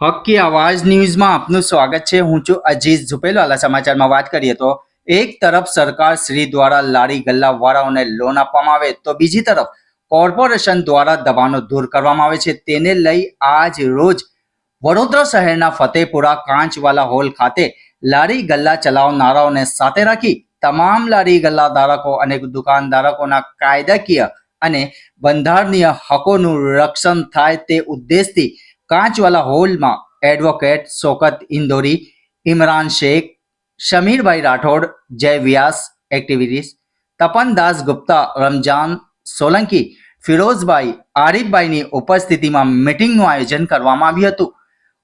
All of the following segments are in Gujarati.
હક્કી આવાજ ન્યૂઝમાં આપનું સ્વાગત છે. હું છું અજીત ઝુપેલવાલા સમાચારમાં વાત કરીએ તો એક તરફ સરકાર શ્રી દ્વારા લારી ગલ્લા વાળાઓને લોન આપવામાં આવે તો બીજી તરફ કોર્પોરેશન દ્વારા દબાણો દૂર કરવામાં આવે છે. તેને લઈ આજ રોજ વડોદરા શહેરના ફતેપુરા કાંચવાલા હોલ ખાતે લારી ગલ્લા ચલાવનારાઓને સાથે રાખી તમામ લારી ગલ્લા ધારકો અને દુકાનધારકોના કાયદાકીય અને બંધારણીય હકોનું રક્ષણ થાય તે ઉદ્દેશથી કાંચવાલા હોલમાં એડવોકેટ શોકત ઇન્દોરી ઇમરાન શેખ શમીરભાઈ રાઠોડ, જય વ્યાસ એક્ટિવિટીઝ તપનદાસ ગુપ્તા, રમજાન સોલંકી, ફિરોઝભાઈ આરીફભાઈની ઉપસ્થિતિમાં મિટિંગનું આયોજન કરવામાં આવ્યું હતું.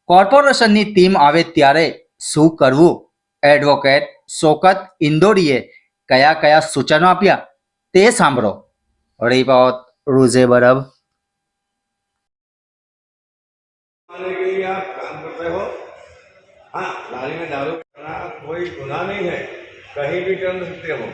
કોર્પોરેશનની ટીમ આવે ત્યારે શું કરવું? એડવોકેટ શોકત ઇન્દોરીએ કયા કયા સૂચનો આપ્યા? તે સાંભળો. રિપોર્ટ રૂઝે બરબ. हाँ लारी में दारू करना कोई गुनाह नहीं है कहीं भी कर सकते हो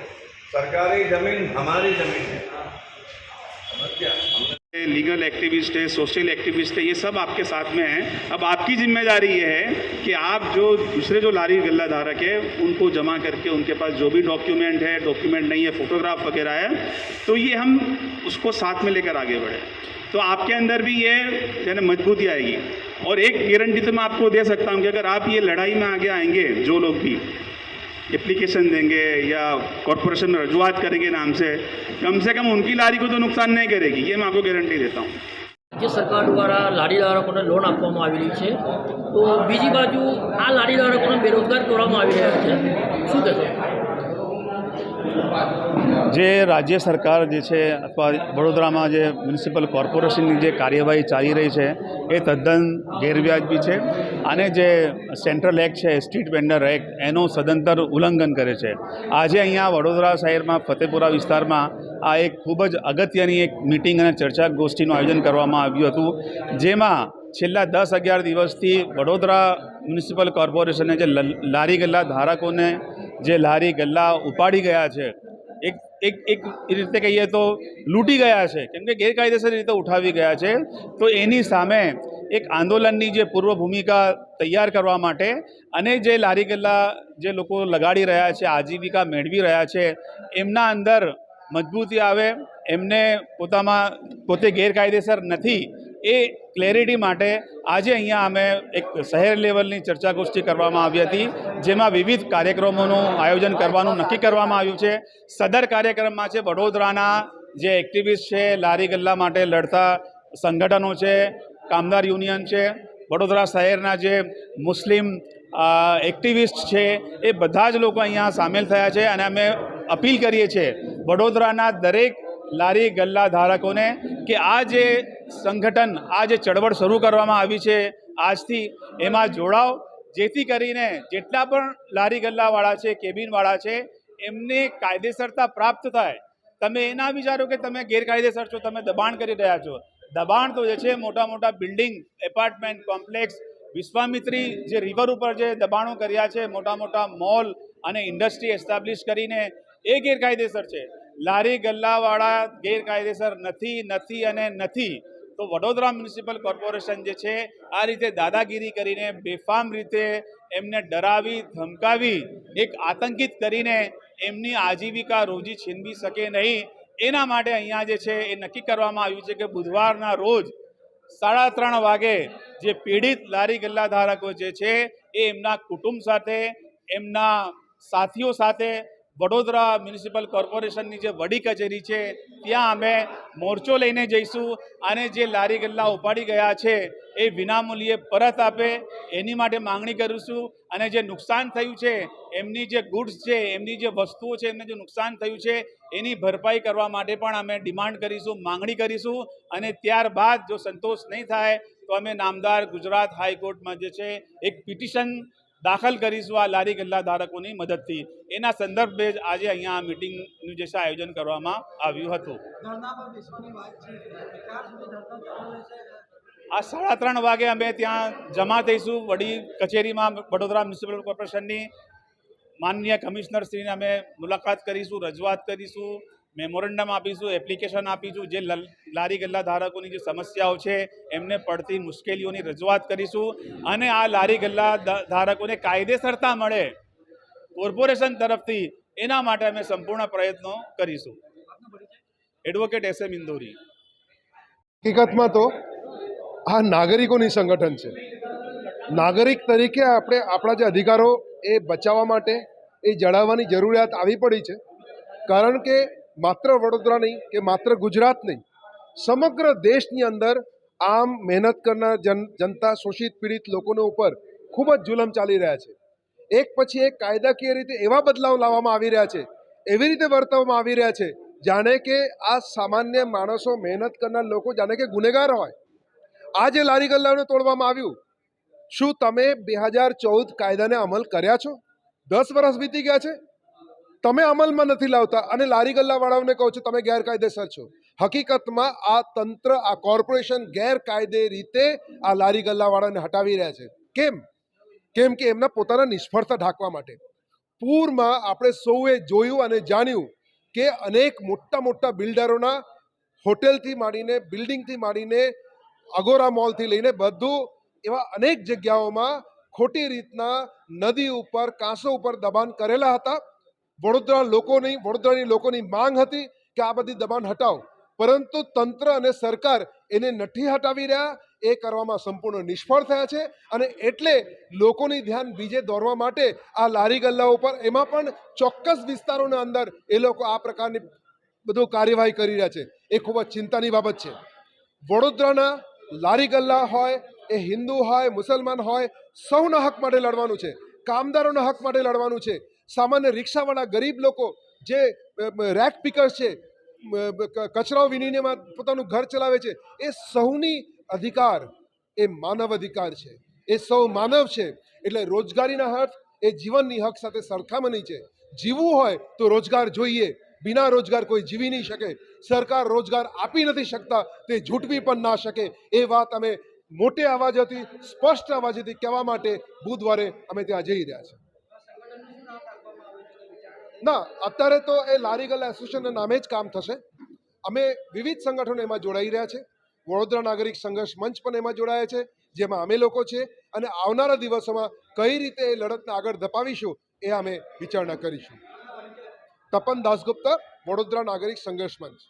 सरकारी जमीन हमारी जमीन है समझ गया हमने लीगल एक्टिविस्ट है सोशल एक्टिविस्ट है, ये सब आपके साथ में हैं। अब आपकी ज़िम्मेदारी ये है कि आप जो दूसरे जो लारी गल्ला धारक है, उनको जमा करके उनके पास जो भी डॉक्यूमेंट है डॉक्यूमेंट नहीं है फोटोग्राफ वगैरह है तो ये हम उसको साथ में लेकर आगे बढ़े। तो आपके अंदर भी ये यानी मजबूती आएगी। और एक गारंटी तो मैं आपको दे सकता हूँ कि अगर आप ये लड़ाई में आगे आएँगे, जो लोग भी एप्लीकेशन देंगे या कॉरपोरेशन में रजुआत करेंगे नाम से कम से कम उनकी लारी को तो नुकसान नहीं करेगी ये मैं आपको गारंटी देता हूँ રાજ્ય સરકાર દ્વારા લારી ધારકોને લોન આપવામાં આવેલી છે તો બીજી બાજુ આ લારી ધારકોને બેરોજગાર કરવામાં આવી રહ્યા છે શું કહેશો જે રાજ્ય સરકાર જે છે અથવા વડોદરામાં જે મ્યુનિસિપલ કોર્પોરેશનની જે કાર્યવાહી ચાલી રહી છે, એ તદ્દન ગેરવ્યાજબી છે. અને જે સેન્ટ્રલ એક્ટ છે, સ્ટ્રીટ વેન્ડર એક્ટ, એનું સદંતર ઉલ્લંઘન કરે છે. આજે અહીંયા વડોદરા શહેરમાં, ફતેપુરા વિસ્તારમાં આ એક ખૂબ જ અગત્યની એક મિટિંગ અને ચર્ચા ગોષ્ઠીનું આયોજન કરવામાં આવ્યું હતું, જેમાં છેલ્લા દસ અગિયાર દિવસથી વડોદરા મ્યુનિસિપલ કોર્પોરેશને જે લારી ગલ્લા ધારકોને જે લારી ગલ્લા ઉપાડી ગયા છે, એક એક એક રીતે કહીએ તો લૂંટી ગયા છે, કેમ કે ગેરકાયદેસર રીતે ઉઠાવી ગયા છે. તો એની સામે એક આંદોલનની જે પૂર્વ ભૂમિકા તૈયાર કરવા માટે અને જે લારી ગલ્લા જે લોકો લગાડી રહ્યા છે, આજીવિકા મેળવી રહ્યા છે, એમના અંદર મજબૂતી આવે, એમને પોતામાં પોતે ગેરકાયદેસર નથી એ ક્લેરિટી માટે આજે અહીંયા અમે એક શહેર લેવલની ચર્ચા ગોષ્ઠી કરવામાં આવી હતી, જેમાં વિવિધ કાર્યક્રમોનું આયોજન કરવાનું નક્કી કરવામાં આવ્યું છે. સદર કાર્યક્રમમાં છે, વડોદરાના જે એક્ટિવિસ્ટ છે, લારી ગલ્લા માટે લડતા સંગઠનો છે, કામદાર યુનિયન છે, વડોદરા શહેરના જે મુસ્લિમ એક્ટિવિસ્ટ છે, એ બધા જ લોકો અહીંયા સામેલ થયા છે અને અમે અપીલ કરીએ છીએ વડોદરાના દરેક લારી ગલ્લા ધારકોને કે આ જે સંગઠન આ જે ચળવળ શરૂ કરવામાં આવી છે, આજથી એમાં જોડાઓ જેથી કરીને જેટલા પણ લારી ગલ્લાવાળા છે, કેબિનવાળા છે, એમને કાયદેસરતા પ્રાપ્ત થાય. તમે એના વિચારો કે તમે ગેરકાયદેસર છો, તમે દબાણ કરી રહ્યા છો. દબાણ તો જે છે, મોટા મોટા બિલ્ડિંગ, એપાર્ટમેન્ટ કોમ્પ્લેક્સ, વિશ્વામિત્રી જે રિવર ઉપર જે દબાણો કર્યા છે, મોટા મોટા મોલ અને ઇન્ડસ્ટ્રી એસ્ટાબ્લિશ કરીને એ ગેરકાયદેસર છે. લારી ગલ્લાવાળા ગેરકાયદેસર નથી નથી અને નથી. તો વડોદરા મ્યુનિસિપલ કોર્પોરેશન જે છે, આ રીતે દાદાગીરી કરીને બેફામ રીતે એમને ડરાવી, ધમકાવી, એક આતંકિત કરીને એમની આજીવિકા રોજી છીનવી શકે નહીં, એના માટે અહીંયા જે છે એ નક્કી કરવામાં આવ્યું છે કે બુધવારના રોજ સાડા ત્રણ વાગે જે પીડિત લારી ગલ્લા ધારકો જે છે એ એમના કુટુંબ સાથે, એમના સાથીઓ સાથે વડોદરા મ્યુનિસિપલ કોર્પોરેશનની જે વડી કચેરી છે, ત્યાં અમે મોરચો લઈને જઈશું. અને જે લારી ગલ્લા ઉપાડી ગયા છે, એ વિનામૂલ્યે પરત આપે. એની માટે માંગણી કરીશું. અને જે નુકસાન થયું છે, એમની જે ગુડ્સ છે, એમની જે વસ્તુઓ છે, એમને જે નુકસાન થયું છે, એની ભરપાઈ કરવા માટે પણ અમે ડિમાન્ડ કરીશું, માંગણી કરીશું. અને ત્યારબાદ જો સંતોષ નહીં થાય, તો અમે નામદાર ગુજરાત હાઈકોર્ટમાં જે છે, એક પિટિશન દાખલ કરીશું આ લારી ગલ્લા ધારકોની મદદથી. એના સંદર્ભે જ આજે અહીંયા આ મિટિંગનું જે છે આયોજન કરવામાં આવ્યું હતું. આ સાડા ત્રણ વાગે અમે ત્યાં જમા થઈશું. વડી કચેરીમાં વડોદરા મ્યુનિસિપલ કોર્પોરેશનની માનનીય કમિશનરશ્રીને અમે મુલાકાત કરીશું, રજૂઆત કરીશું. મેમોરેન્ડમ આપીશું, એપ્લિકેશન આપીશું, જે લારી ગલ્લા ધારકોની જે સમસ્યાઓ છે, એમને પડતી મુશ્કેલીઓની રજૂઆત કરીશું અને આ લારી ગલ્લા ધારકોને કાયદેસરતા મળે કોર્પોરેશન તરફથી, એના માટે અમે સંપૂર્ણ પ્રયત્નો કરીશું. Advocate S M Indori. હકીકતમાં તો આ નાગરિકોની સંગઠન છે. નાગરિક તરીકે આપણે આપણા જે અધિકારો એ બચાવવા માટે એ જણાવવાની જરૂરિયાત આવી પડી છે. કારણ કે માત્ર વડોદરા નહીં, કે માત્ર ગુજરાત નહીં, સમગ્ર દેશની અંદર આમ મહેનત કરનાર જન, જનતા, શોષિત પીડિત લોકોને ઉપર ખૂબ જ જુલમ ચાલી રહ્યા છે. એક પછી એક કાયદાકીય રીતે એવા બદલાવ લાવવામાં આવી રહ્યા છે, એવી રીતે વર્તવવામાં આવી રહ્યા છે, જાણે કે આ સામાન્ય માણસો મહેનત કરનાર લોકો જાણે કે ગુનેગાર હોય. આ જે લારી ગલ્લાને તોડવામાં આવ્યું. શું તમે બે હજાર ચૌદ કાયદાને અમલ કર્યા છો? દસ વર્ષ વીતી ગયા છે. તમે અમલમાં નથી લાવતા અને લારી ગલ્લાવાળાઓને કહો છો, તમે ગેરકાયદેસર છો. હકીકતમાં આ તંત્ર, આ કોર્પોરેશન ગેરકાયદે રીતે આ લારી ગલ્લાવાળાને હટાવી રહ્યા છે. કેમ? કેમ કે એમના પોતાના નિષ્ફળતા ઢાંકવા માટે. પૂરમાં આપણે સૌએ જોયું અને જાણ્યું કે અનેક મોટા મોટા બિલ્ડરોના હોટેલથી માંડીને, બિલ્ડિંગથી માંડીને, અગોરા મોલથી લઈને બધું એવા અનેક જગ્યાઓમાં ખોટી રીતના નદી ઉપર, કાંસો ઉપર દબાણ કરેલા હતા. વડોદરા લોકોની, વડોદરાની લોકોની માંગ હતી કે આ બધી દબાણ હટાવો. પરંતુ તંત્ર અને સરકાર એને નથી હટાવી રહ્યા, એ કરવામાં સંપૂર્ણ નિષ્ફળ થયા છે અને એટલે લોકોની ધ્યાન બીજે દોરવા માટે આ લારી ગલ્લાઓ પર એમાં પણ ચોક્કસ વિસ્તારોના અંદર એ લોકો આ પ્રકારની બધું કાર્યવાહી કરી રહ્યા છે. એ ખૂબ જ ચિંતાની બાબત છે. વડોદરાના લારી ગલ્લા હોય, એ હિન્દુ હોય, મુસલમાન હોય, સૌના હક માટે લડવાનું છે. કામદારોના હક માટે લડવાનું છે. સામાન્ય રિક્ષાવાળા ગરીબ લોકો જે રેક પિકર્સ છે કચરાઓ વિનિમયમાં પોતાનું ઘર ચલાવે છે, એ સૌની અધિકાર, એ માનવ અધિકાર છે. એ સૌ માનવ છે. એટલે રોજગારીના હક એ જીવનની હક સાથે સરખામણી છે. જીવવું હોય તો રોજગાર જોઈએ. બિના રોજગાર કોઈ જીવી નહીં શકે. સરકાર રોજગાર આપી નથી શકતા, તે ઝૂંટવી પણ ના શકે. એ વાત અમે મોટે અવાજથી, સ્પષ્ટ અવાજથી કહેવા માટે બુધવારે અમે ત્યાં જઈ રહ્યા છીએ. ના, અત્યારે તો એ લારી ગલ્લા એસોસિએશનના નામે જ કામ થશે. અમે વિવિધ સંગઠનો એમાં જોડાઈ રહ્યા છે. વડોદરા નાગરિક સંઘર્ષ મંચ પણ એમાં જોડાયા છે, જેમાં અમે લોકો છે અને આવનારા દિવસોમાં કઈ રીતે એ લડતને આગળ ધપાવીશું એ અમે વિચારણા કરીશું. તપન દાસગુપ્તા, વડોદરા નાગરિક સંઘર્ષ મંચ.